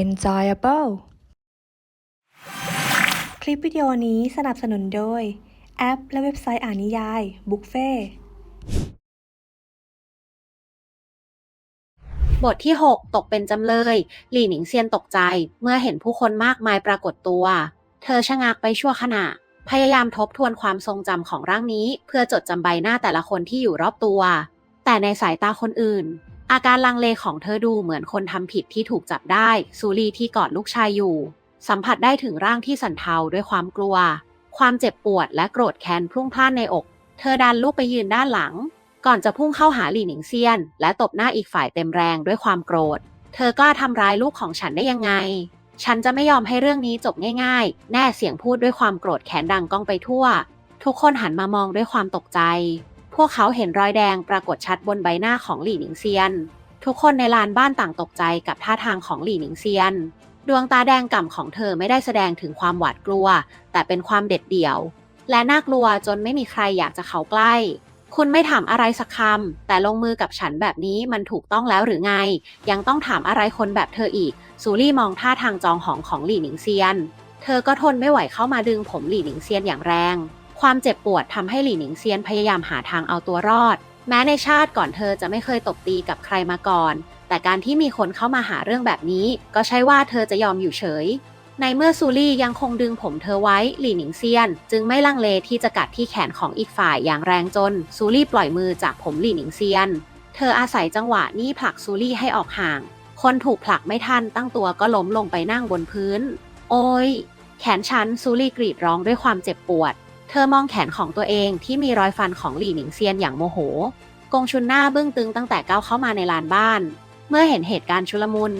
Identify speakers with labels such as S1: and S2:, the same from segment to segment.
S1: enjoyable คลิปวิดีโอนี้สนับสนุนโดย แอปและเว็บไซต์อ่านนิยาย บุฟเฟ่
S2: บทที่ 6 ตกเป็นจำเลย หลี่หนิงเซียนตกใจ เมื่อเห็นผู้คนมากมายปรากฏตัว เธอชะงักไปชั่วขณะ พยายามทบทวนความทรงจำของร่างนี้ เพื่อจดจำใบหน้าแต่ละคนที่อยู่รอบตัว แต่ในสายตาคนอื่น อาการลังเลของเธอดูเหมือนคนทำผิดที่ถูกจับได้ ซูรีที่กอดลูกชายอยู่ สัมผัสได้ถึงร่างที่สั่นเทาด้วยความกลัว ความเจ็บปวดและโกรธแค้นพุ่งพล่านในอก เธอดันลูกไปยืนด้านหลัง ก่อนจะพุ่งเข้าหาหลี่หนิงเซียน และตบหน้าอีกฝ่ายเต็มแรงด้วยความโกรธ เธอกล้าทำร้ายลูกของฉันได้ยังไง ฉันจะไม่ยอมให้เรื่องนี้จบง่าย ๆ แน่เสียงพูดด้วยความโกรธแค้นดังก้องไปทั่ว ทุกคนหันมามองด้วยความตกใจ พวกเขาเห็นรอยแดงปรากฏชัดบนใบหน้าของหลี่หนิงเซียน ทุกคนในลานบ้านต่างตกใจกับท่าทางของหลี่หนิงเซียน ดวงตาแดงก่ำของเธอไม่ได้แสดงถึงความหวาดกลัว แต่เป็นความเด็ดเดี่ยว และน่ากลัวจนไม่มีใครอยากจะเข้าใกล้ คุณไม่ถามอะไรสักคำแต่ลงมือกับฉันแบบนี้มันถูกต้องแล้วหรือไง ยังต้องถามอะไรคนแบบเธออีกซูรี่มองท่าทางจองหองของหลี่หนิงเซียน เธอก็ทนไม่ไหวเข้ามาดึงผมหลี่หนิงเซียนอย่างแรง ความเจ็บปวดทำให้หลี่หนิงเซียนพยายามหาทางเอาตัวรอด แม้ในชาติก่อนเธอจะไม่เคยตบตีกับใครมาก่อน แต่การที่มีคนเข้ามาหาเรื่องแบบนี้ ก็ใช่ว่าเธอจะยอมอยู่เฉย ในเมื่อซูรี่ยังคงดึงผมเธอไว้หลี่หนิงเซียน จึงไม่ลังเลที่จะกัดที่แขนของอีกฝ่ายอย่างแรงจนซูรี่ปล่อยมือจากผมหลี่หนิงเซียน เธออาศัยจังหวะนี้ผลักซูรี่ให้ออกห่าง คนถูกผลักไม่ทันตั้งตัวก็ล้มลงไปนั่งบนพื้น โอ้ยแขนฉันซูรี่กรีดร้องด้วยความเจ็บปวด เธอมองแขนของตัวเองที่มีรอยฟันของหลี่หนิงเซียนอย่างโมโห กงชุนหน้าเบื้องตึงตั้งแต่ก้าวเข้ามาในลานบ้าน เมื่อเห็นเหตุการณ์ชุลมุน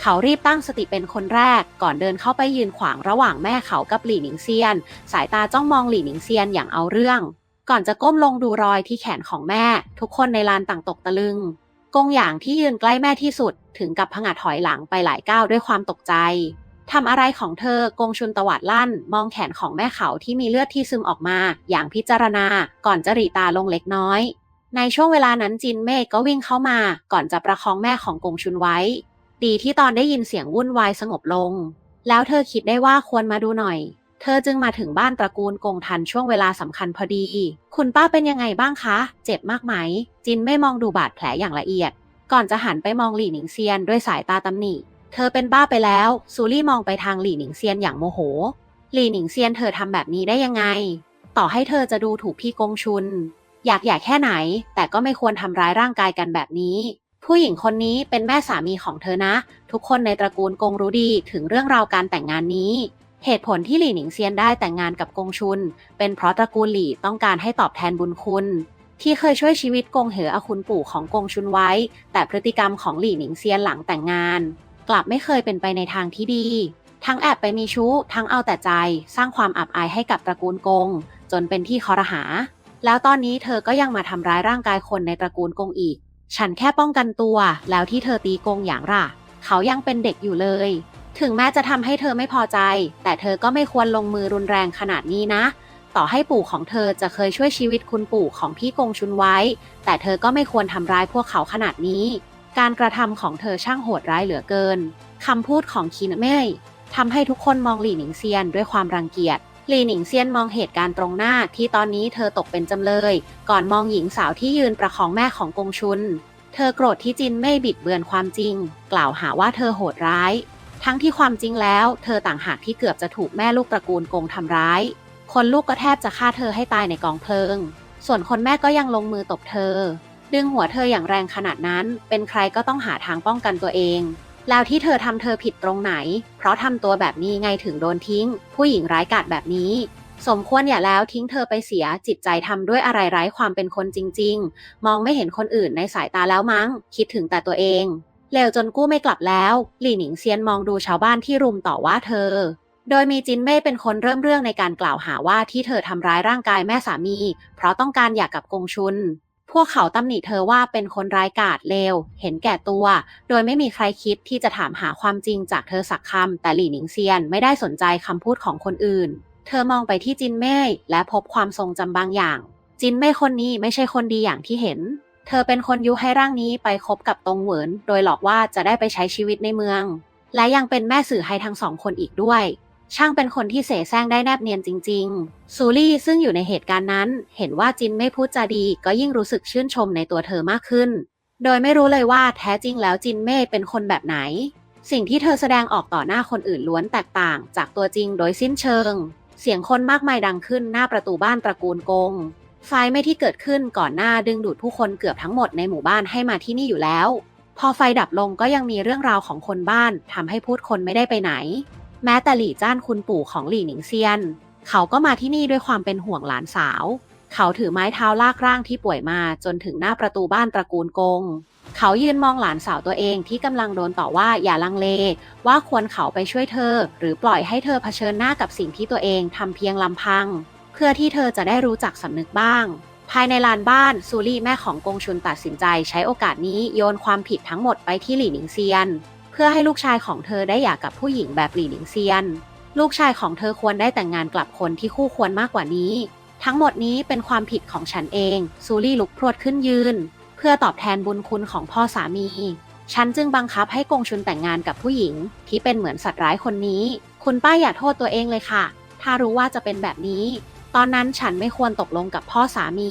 S2: เขารีบตั้งสติเป็นคนแรก ก่อนเดินเข้าไปยืนขวางระหว่างแม่เขากับหลี่หนิงเซียน สายตาจ้องมองหลี่หนิงเซียนอย่างเอาเรื่อง ก่อนจะก้มลงดูรอยที่แขนของแม่ ทุกคนในลานต่างตกตะลึง กงหยางที่ยืนใกล้แม่ที่สุด ถึงกับผงาดถอยหลังไปหลายก้าวด้วยความตกใจ ทำอะไรของเธอกงชุนตวัดลั่น มองแขนของแม่เขาที่มีเลือดที่ซึมออกมา อย่างพิจารณา ก่อนจะรีตาลงเล็กน้อย ในช่วงเวลานั้นจินเมฆก็วิ่งเข้ามา ก่อนจะประคองแม่ของกงชุนไว้ ดีที่ตอนได้ยินเสียงวุ่นวายสงบลง แล้วเธอคิดได้ว่าควรมาดูหน่อย เธอจึงมาถึงบ้านตระกูลกงทันช่วงเวลาสำคัญพอดี คุณป้าเป็นยังไงบ้างคะ เจ็บมากไหม จินไม่มองดูบาดแผลอย่างละเอียด ก่อนจะหันไปมองหลี่หนิงเซียนด้วยสายตาตำหนิ เธอเป็นบ้าไปแล้ว ซูรี่มองไปทางหลี่หนิงเซียนอย่างโมโห หลี่หนิงเซียนเธอทำแบบนี้ได้ยังไง ต่อให้เธอจะดูถูกพี่กงชุน อยากอยากแค่ไหน แต่ก็ไม่ควรทำร้ายร่างกายกันแบบนี้ ผู้หญิงคนนี้เป็นแม่สามีของเธอนะ ทุกคนในตระกูลกงรู้ดีถึงเรื่องราวการแต่งงานนี้ เหตุผลที่หลี่หนิงเซียนได้แต่งงานกับกงชุน เป็นเพราะตระกูลหลี่ต้องการให้ตอบแทนบุญคุณที่เคยช่วยชีวิตกงเหออคุณปู่ของกงชุนไว้ แต่พฤติกรรมของหลี่หนิงเซียนหลังแต่งงาน กลับไม่เคยเป็นไปในทางที่ดี ทั้งแอบไปมีชู้ ทั้งเอาแต่ใจ สร้างความอับอายให้กับตระกูลกง จนเป็นที่คอรหา แล้วตอนนี้เธอก็ยังมาทำร้ายร่างกายคนในตระกูลกงอีก ฉันแค่ป้องกันตัว แล้วที่เธอตีกงอย่างร่ะ เขายังเป็นเด็กอยู่เลย ถึงแม้จะทำให้เธอไม่พอใจ แต่เธอก็ไม่ควรลงมือรุนแรงขนาดนี้นะต่อให้ปู่ของเธอจะเคยช่วยชีวิตคุณปู่ของพี่กงชุนไว้ แต่เธอก็ไม่ควรทำร้ายพวกเขาขนาดนี้ การกระทำของเธอช่างโหดร้ายเหลือเกินคำพูดของคินเม่ยทำให้ทุกคนมองหลี่หนิงเซียนด้วยความรังเกียจหลี่หนิงเซียนมองเหตุการณ์ตรงหน้าที่ตอนนี้เธอตกเป็นจำเลย ก่อนมองหญิงสาวที่ยืนประคองแม่ของกงชุน เธอโกรธที่จินไม่บิดเบือนความจริง กล่าวหาว่าเธอโหดร้าย ทั้งที่ความจริงแล้ว เธอต่างหากที่เกือบจะถูกแม่ลูกตระกูลกงทำร้าย คนลูกก็แทบจะฆ่าเธอให้ตายในกองเพลิง ส่วนคนแม่ก็ยังลงมือตบเธอ ดึงหัวเธออย่างแรงขนาดนั้น เป็นใครก็ต้องหาทางป้องกันตัวเอง แล้วที่เธอทำเธอผิดตรงไหน เพราะทำตัวแบบนี้ไงถึงโดนทิ้ง ผู้หญิงร้ายกาจแบบนี้ สมควรอย่าแล้วทิ้งเธอไปเสียจิตใจทำด้วยอะไรไร้ความเป็นคนจริง ๆ มองไม่เห็นคนอื่นในสายตาแล้วมั้ง คิดถึงแต่ตัวเองเลวจนกู้ไม่กลับแล้ว หลี่หนิงเซียนมองดูชาวบ้านที่รุมต่อว่าเธอ โดยมีจินเม่เป็นคนเริ่มเรื่องในการกล่าวหาว่าที่เธอทำร้ายร่างกายแม่สามี เพราะต้องการอยากกับกงชุน พวกเขาตำหนิเธอว่าเป็นคนร้ายกาจเลว เห็นแก่ตัว โดยไม่มีใครคิดที่จะถามหาความจริงจากเธอสักคำ แต่หลี่หนิงเซียนไม่ได้สนใจคำพูดของคนอื่น เธอมองไปที่จินเม่และพบความทรงจำบางอย่าง จินเม่คนนี้ไม่ใช่คนดีอย่างที่เห็น เธอเป็นคนยุให้ร่างนี้ไปคบกับตงเหวิน โดยหลอกว่าจะได้ไปใช้ชีวิตในเมือง และยังเป็นแม่สื่อให้ทั้งสองคนอีกด้วย ช่างเป็นคนที่เสแสร้งได้แนบเนียนจริง ๆ ซูลี่ซึ่งอยู่ในเหตุการณ์นั้น เห็นว่าจินไม่พูดจาดี ก็ยิ่งรู้สึกชื่นชมในตัวเธอมากขึ้น โดยไม่รู้เลยว่าแท้จริงแล้วจินเม่เป็นคนแบบไหน สิ่งที่เธอแสดงออกต่อหน้าคนอื่นล้วนแตกต่าง จากตัวจริงโดยสิ้นเชิง เสียงคนมากมายดังขึ้นหน้าประตูบ้านตระกูลกง ไฟไม่ที่เกิดขึ้นก่อนหน้าดึงดูดผู้คนเกือบทั้งหมดในหมู่บ้านให้มาที่นี่อยู่แล้ว พอไฟดับลงก็ยังมีเรื่องราวของคนบ้านทำให้พูดคนไม่ได้ไปไหน แม้แต่หลี่จ้านคุณปู่ของหลี่หนิงเซียน เขาก็มาที่นี่ด้วยความเป็นห่วงหลานสาว เขาถือไม้เท้าลากร่างที่ป่วยมาจนถึงหน้าประตูบ้านตระกูลกง เขายืนมองหลานสาวตัวเองที่กำลังโดนต่อว่าอย่าลังเล ว่าควรเขาไปช่วยเธอ หรือปล่อยให้เธอเผชิญหน้ากับสิ่งที่ตัวเองทำเพียงลำพัง เพื่อที่เธอจะได้รู้จักสำนึกบ้างภายในลานบ้านซูรี่แม่ของกงชุนตัดสินใจใช้โอกาสนี้โยนความผิดทั้งหมดไปที่หลี่หนิงเซียน พื่อให้ลูกชายของเธอได้หย่ากับผู้หญิงแบบหลี่หนิงเซียน ลูกชายของเธอควรได้แต่งงานกลับคนที่คู่ควรมากกว่านี้ ทั้งหมดนี้เป็นความผิดของฉันเอง ซูรี่ลุกพรวดขึ้นยืน เพื่อตอบแทนบุญคุณของพ่อสามีฉันจึงบังคับให้กงชุนแต่งงานกับผู้หญิง ที่เป็นเหมือนสัตว์ร้ายคนนี้ คุณป้าอย่าโทษตัวเองเลยค่ะ ถ้ารู้ว่าจะเป็นแบบนี้ ตอนนั้นฉันไม่ควรตกลงกับพ่อสามี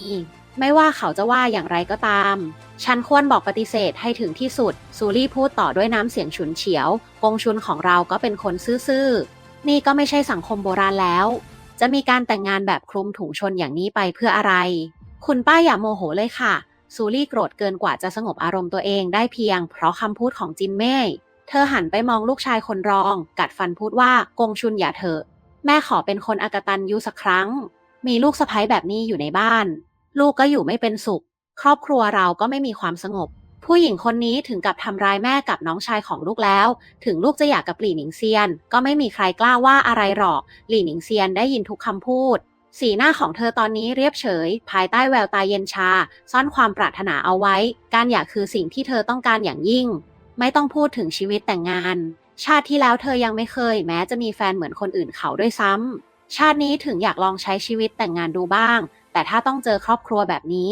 S2: ไม่ว่าเขาจะว่าอย่างไรก็ตาม ฉันควรบอกปฏิเสธให้ถึงที่สุด ซูรี่พูดต่อด้วยน้ำเสียงฉุนเฉียว กงชุนของเราก็เป็นคนซื่อๆ นี่ก็ไม่ใช่สังคมโบราณแล้ว จะมีการแต่งงานแบบคลุมถุงชนอย่างนี้ไปเพื่ออะไร คุณป้าอย่าโมโหเลยค่ะ ซูรี่โกรธเกินกว่าจะสงบอารมณ์ตัวเองได้เพียง เพราะคำพูดของจินเม่เธอหันไปมองลูกชายคนรอง กัดฟันพูดว่ากงชุนอย่าเถอะ แม่ขอเป็นคนอากตันยูสักครั้ง มีลูกสะใภ้แบบนี้อยู่ในบ้าน ลูกก็อยู่ไม่เป็นสุข ครอบครัวเราก็ไม่มีความสงบ ผู้หญิงคนนี้ถึงกับทำร้ายแม่กับน้องชายของลูกแล้ว ถึงลูกจะอยากกับหลี่หนิงเซียน ก็ไม่มีใครกล้าว่าอะไรหรอก หลี่หนิงเซียนได้ยินทุกคำพูด สีหน้าของเธอตอนนี้เรียบเฉย ภายใต้แววตาเย็นชา ซ่อนความปรารถนาเอาไว้ การอยากคือสิ่งที่เธอต้องการอย่างยิ่ง ไม่ต้องพูดถึงชีวิตแต่งงาน ชาติที่แล้วเธอยังไม่เคย แม้จะมีแฟนเหมือนคนอื่นเขาด้วยซ้ำชาตินี้ถึงอยากลองใช้ชีวิตแต่งงานดูบ้าง แต่ถ้าต้องเจอครอบครัวแบบนี้